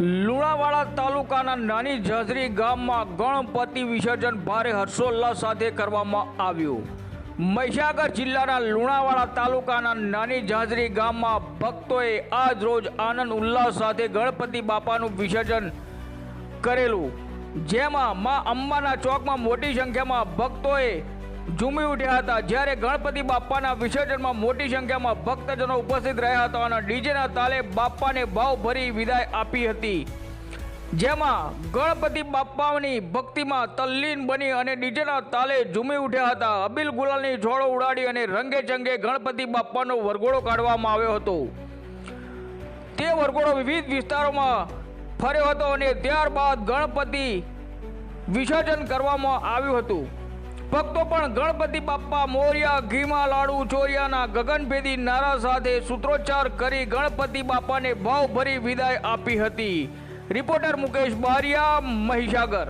લુણાવાડા તાલુકાના નાની જાજરી ગામમાં ગણપતિ વિસર્જન ભારે હર્ષોલ્લાસ સાથે કરવામાં આવ્યું. મહીસાગર જિલ્લાના લુણાવાડા તાલુકાના નાની જાજરી ગામમાં ભક્તોએ આજ રોજ આનંદ ઉલ્લાસ સાથે ગણપતિ બાપાનું વિસર્જન કરેલું. જેમાં મા અંબાના ચોકમાં મોટી સંખ્યામાં ભક્તોએ ઝૂમી ઉઠ્યા હતા. જ્યારે ગણપતિ બાપાના વિસર્જનમાં મોટી સંખ્યામાં ભક્તજનો ઉપસ્થિત રહ્યા હતા અને ડીજેના તાલે બાપાને ભાવભરી વિદાય આપી હતી. જેમાં ગણપતિ બાપાની ભક્તિમાં તલ્લીન બની અને ડીજેના તાલે ઝૂમી ઉઠ્યા હતા. અબિલ ગુલાલની છોડો ઉડાડી અને રંગે ચંગે ગણપતિ બાપાનો વરઘોડો કાઢવામાં આવ્યો હતો. તે વરઘોડો વિવિધ વિસ્તારોમાં ફર્યો હતો અને ત્યારબાદ ગણપતિ વિસર્જન કરવામાં આવ્યું હતું. ભક્તો પણ ગણપતિ બાપ્પા, મોર્યા, ઘીમાં લાડુ, ચોરિયાના ગગનભેદી નારા સાથે સૂત્રોચ્ચાર કરી ગણપતિ બાપાને ભાવભરી વિદાય આપી હતી. રિપોર્ટર મુકેશ બારિયા, મહીસાગર.